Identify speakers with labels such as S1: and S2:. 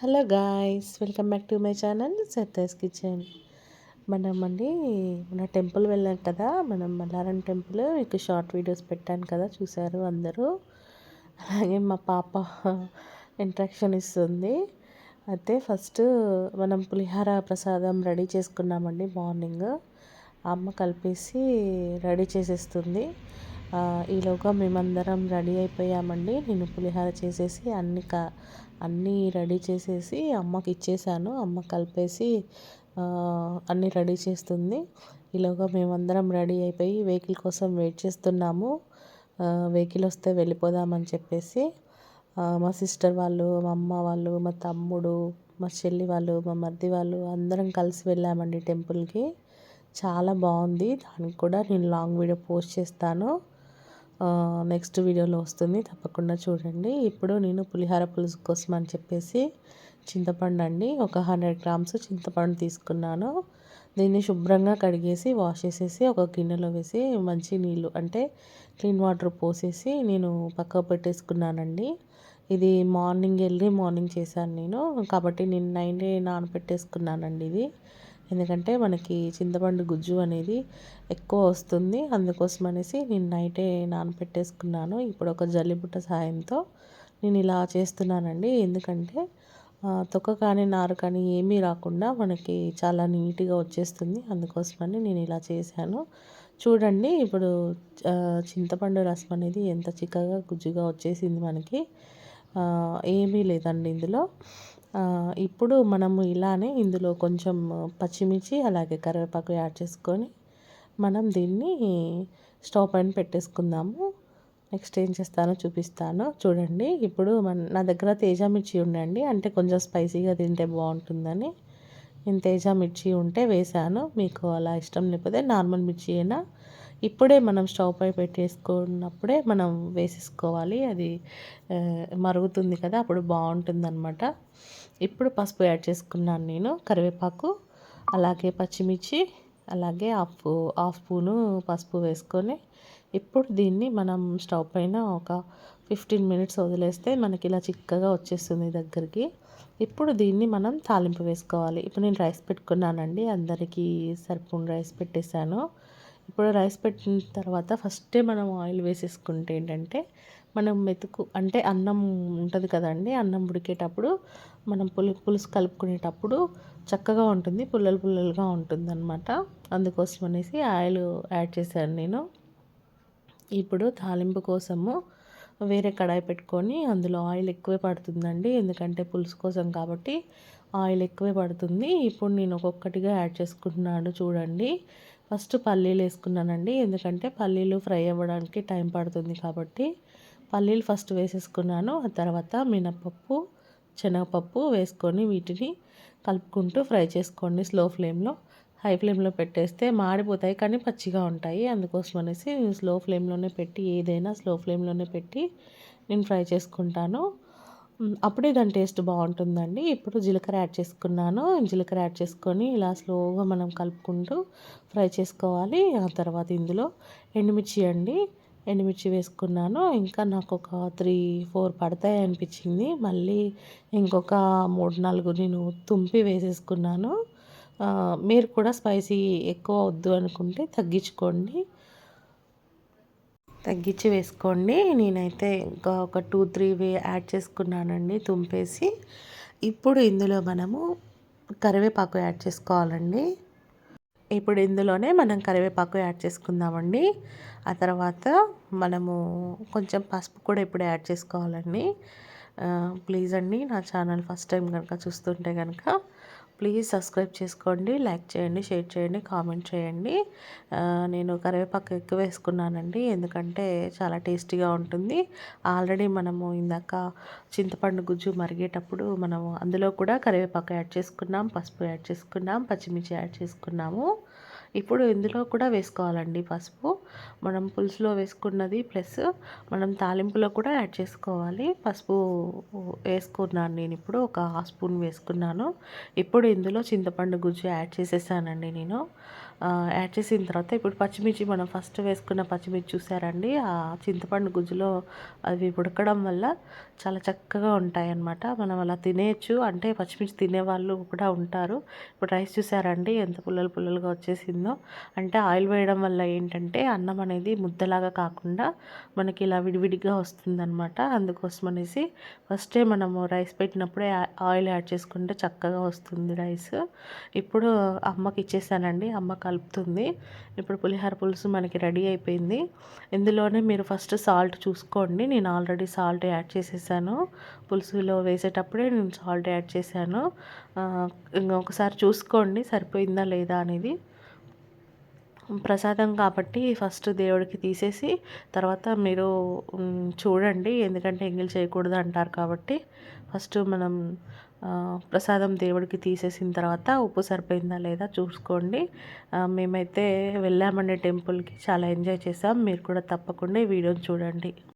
S1: Hello guys welcome back to my channel Satya's kitchen. మనం అండి మన టెంపుల్ వెళ్ళాం కదా మనం మల్లారం టెంపుల్. మీకు షార్ట్ వీడియోస్ పెట్టాను కదా చూశారు అందరూ. అలాగే మా పాప ఇంట్రాక్షన్ ఇస్తుంది. అయితే ఫస్ట్ మనం పులిహార ప్రసాదం రెడీ చేసుకున్నామండి మార్నింగ్. అమ్మ కలిపేసి రెడీ చేసేస్తుంది. ఈలోగా మేమందరం రెడీ అయిపోయామండి. నేను పులిహార చేసేసి అన్ని క అన్నీ రెడీ చేసేసి అమ్మకి ఇచ్చేసాను. అమ్మ కలిపేసి అన్నీ రెడీ చేస్తుంది. ఈలోగా మేమందరం రెడీ అయిపోయి వెహికల్ కోసం వెయిట్ చేస్తున్నాము. వెహికల్ వస్తే వెళ్ళిపోదామని చెప్పేసి మా సిస్టర్ వాళ్ళు మా అమ్మ వాళ్ళు మా తమ్ముడు మా చెల్లి వాళ్ళు మా మర్ది వాళ్ళు అందరం కలిసి వెళ్ళామండి టెంపుల్కి. చాలా బాగుంది. దానికి కూడా నేను లాంగ్ వీడియో పోస్ట్ చేస్తాను. నెక్స్ట్ వీడియోలో వస్తుంది. తప్పకుండా చూడండి. ఇప్పుడు నేను పులిహార పులుసు కోసం అని చెప్పేసి చింతపండు అండి. ఒక హండ్రెడ్ గ్రామ్స్ చింతపండు తీసుకున్నాను. దీన్ని శుభ్రంగా కడిగేసి వాష్ చేసేసి ఒక గిన్నెలో వేసి మంచి నీళ్ళు అంటే క్లీన్ వాటర్ పోసేసి నేను పక్కకు పెట్టేసుకున్నానండి. ఇది మార్నింగ్ వెళ్ళి మార్నింగ్ చేశాను నేను. కాబట్టి నేను నైన్ డే నానబెట్టేసుకున్నానండి ఇది. ఎందుకంటే మనకి చింతపండు గుజ్జు అనేది ఎక్కువ వస్తుంది. అందుకోసం అనేసి నేను నైటే నానబెట్టేసుకున్నాను ఇప్పుడు ఒక జల్లిబుట్ట సాయంతో నేను ఇలా చేస్తున్నానండి. ఎందుకంటే తొక్క కానీ నారు కానీ ఏమీ రాకుండా మనకి చాలా నీట్గా వచ్చేస్తుంది. అందుకోసమని నేను ఇలా చేశాను. చూడండి ఇప్పుడు చింతపండు రసం అనేది ఎంత చిక్కగా గుజ్జుగా వచ్చేసింది మనకి. ఏమీ లేదండి ఇందులో. ఇప్పుడు మనము ఇలానే ఇందులో కొంచెం పచ్చిమిర్చి అలాగే కరివేపాకు యాడ్ చేసుకొని మనం దీన్ని స్టవ్ పైన పెట్టేసుకుందాము. నెక్స్ట్ ఏం చేస్తానో చూపిస్తాను. చూడండి ఇప్పుడు మన నా దగ్గర తేజ మిర్చి ఉండండి. అంటే కొంచెం స్పైసీగా తింటే బాగుంటుందని. నేను తేజ మిర్చి ఉంటే వేసాను మీకు అలా ఇష్టం లేకపోతే నార్మల్ మిర్చి అయినా ఇప్పుడే మనం స్టవ్ పై పెట్టేసుకున్నప్పుడే మనం వేసేసుకోవాలి. అది మరుగుతుంది కదా అప్పుడు బాగుంటుంది అనమాట ఇప్పుడు పసుపు యాడ్ చేసుకున్నాను నేను కరివేపాకు అలాగే పచ్చిమిర్చి అలాగే హాఫ్ హాఫ్ స్పూను పసుపు వేసుకొని ఇప్పుడు దీన్ని మనం స్టవ్ పైన ఒక ఫిఫ్టీన్ మినిట్స్ వదిలేస్తే మనకి ఇలా చిక్కగా వచ్చేస్తుంది దగ్గరికి. ఇప్పుడు దీన్ని మనం తాలింపు వేసుకోవాలి. ఇప్పుడు నేను రైస్ పెట్టుకున్నానండి అందరికీ సరిపోని రైస్ పెట్టేశాను. ఇప్పుడు రైస్ పెట్టిన తర్వాత ఫస్టే మనం ఆయిల్ వేసేసుకుంటే ఏంటంటే మనం మెతుకు అంటే అన్నం ఉంటుంది కదండి అన్నం ఉడికేటప్పుడు మనం పులు పులుసు కలుపుకునేటప్పుడు చక్కగా ఉంటుంది పుల్లలు పుల్లలుగా ఉంటుంది అనమాట అందుకోసం అనేసి ఆయిల్ యాడ్ చేశాను నేను. ఇప్పుడు తాలింపు కోసము వేరే కడాయి పెట్టుకొని అందులో ఆయిల్ ఎక్కువే పడుతుందండి ఎందుకంటే పులుసు కోసం కాబట్టి ఆయిల్ ఎక్కువే పడుతుంది. ఇప్పుడు నేను ఒక్కొక్కటిగా యాడ్ చేసుకుంటున్నాను చూడండి. ఫస్ట్ పల్లీలు వేసుకున్నానండి ఎందుకంటే పల్లీలు ఫ్రై అవ్వడానికి టైం పడుతుంది కాబట్టి పల్లీలు ఫస్ట్ వేసేసుకున్నాను. ఆ తర్వాత మినపప్పు శనగపప్పు వేసుకొని వీటిని కలుపుకుంటూ ఫ్రై చేసుకోండి స్లో ఫ్లేమ్లో. హై ఫ్లేమ్లో పెట్టేస్తే మాడిపోతాయి కానీ పచ్చిగా ఉంటాయి. అందుకోసం అనేసి స్లో ఫ్లేమ్లోనే పెట్టి ఏదైనా స్లో ఫ్లేమ్లోనే పెట్టి నేను ఫ్రై చేసుకుంటాను. అప్పుడే దాని టేస్ట్ బాగుంటుందండి. ఇప్పుడు జీలకర్ర యాడ్ చేసుకున్నాను. జీలకర్ర యాడ్ చేసుకొని ఇలా స్లోగా మనం కలుపుకుంటూ ఫ్రై చేసుకోవాలి. ఆ తర్వాత ఇందులో ఎండుమిర్చి అండి. ఎండుమిర్చి వేసుకున్నాను. ఇంకా నాకు ఒక త్రీ ఫోర్ పడతాయి అనిపించింది. మళ్ళీ ఇంకొక మూడు నాలుగు నేను తుంపి వేసేసుకున్నాను. మీరు కూడా స్పైసీ ఎక్కువ వద్దు అనుకుంటే తగ్గించుకోండి. తగ్గించి వేసుకోండి. నేనైతే ఇంకా ఒక టూ త్రీ వే యాడ్ చేసుకున్నానండి తుంపేసి. ఇప్పుడు ఇందులో మనము కరివేపాకు యాడ్ చేసుకోవాలండి. ఇప్పుడు ఇందులోనే మనం కరివేపాకు యాడ్ చేసుకుందామండి. ఆ తర్వాత మనము కొంచెం పసుపు కూడా ఇప్పుడు యాడ్ చేసుకోవాలండి. ప్లీజ్ అండి నా ఛానల్ ఫస్ట్ టైం కనుక చూస్తుంటే కనుక ప్లీజ్ సబ్స్క్రైబ్ చేసుకోండి లైక్ చేయండి షేర్ చేయండి కామెంట్ చేయండి. నేను కరివేపాకు ఎక్కువ వేసుకున్నానండి ఎందుకంటే చాలా టేస్టీగా ఉంటుంది. ఆల్రెడీ మనము ఇందాక చింతపండు గుజ్జు మరిగేటప్పుడు మనము అందులో కూడా కరివేపాకు యాడ్ చేసుకున్నాం పసుపు యాడ్ చేసుకున్నాం పచ్చిమిర్చి యాడ్ చేసుకున్నాము. ఇప్పుడు ఇందులో కూడా వేసుకోవాలండి పసుపు. మనం పులుసులో వేసుకున్నది ప్లస్ మనం తాలింపులో కూడా యాడ్ చేసుకోవాలి. పసుపు వేసుకున్నాను నేను ఇప్పుడు ఒక హాఫ్ స్పూన్ వేసుకున్నాను. ఇప్పుడు ఇందులో చింతపండు గుజ్జు యాడ్ చేసేసానండి నేను. యాడ్ చేసిన తర్వాత ఇప్పుడు పచ్చిమిర్చి మనం ఫస్ట్ వేసుకున్న పచ్చిమిర్చి చూసారండి. ఆ చింతపండు గుజ్జులో అవి ఉడకడం వల్ల చాలా చక్కగా ఉంటాయి అన్నమాట మనం అలా తినేయచ్చు. అంటే పచ్చిమిర్చి తినేవాళ్ళు కూడా ఉంటారు. ఇప్పుడు రైస్ చూసారండి ఎంత పుల్లలు పుల్లలుగా వచ్చేసిందో. అంటే ఆయిల్ వేయడం వల్ల ఏంటంటే అన్నం అనేది ముద్దలాగా కాకుండా మనకి ఇలా విడివిడిగా వస్తుందన్నమాట. అందుకోసం అనేసి ఫస్టే మనము రైస్ పెట్టినప్పుడే ఆయిల్ యాడ్ చేసుకుంటే చక్కగా వస్తుంది రైస్. ఇప్పుడు అమ్మకి ఇచ్చేసానండి అమ్మ కలుపుతుంది. ఇప్పుడు పులిహోర పులుసు మనకి రెడీ అయిపోయింది. ఇందులోనే మీరు ఫస్ట్ సాల్ట్ చూసుకోండి. నేను ఆల్రెడీ సాల్ట్ యాడ్ చేసేసాను. పులుసులో వేసేటప్పుడే నేను సాల్ట్ యాడ్ చేశాను. ఇంకొకసారి చూసుకోండి సరిపోయిందా లేదా అనేది. ప్రసాదం కాబట్టి ఫస్ట్ దేవుడికి తీసేసి తర్వాత మీరు చూడండి. ఎందుకంటే ఎంగిల్ చేయకూడదు అంటారు కాబట్టి ఫస్ట్ మనం ప్రసాదం దేవుడికి తీసేసిన తర్వాత ఉప్పు సరిపోయిందా లేదా చూసుకోండి. మేమైతే వెళ్ళామండి టెంపుల్కి. చాలా ఎంజాయ్ చేసాం మీరు కూడా తప్పకుండా ఈ వీడియోని చూడండి.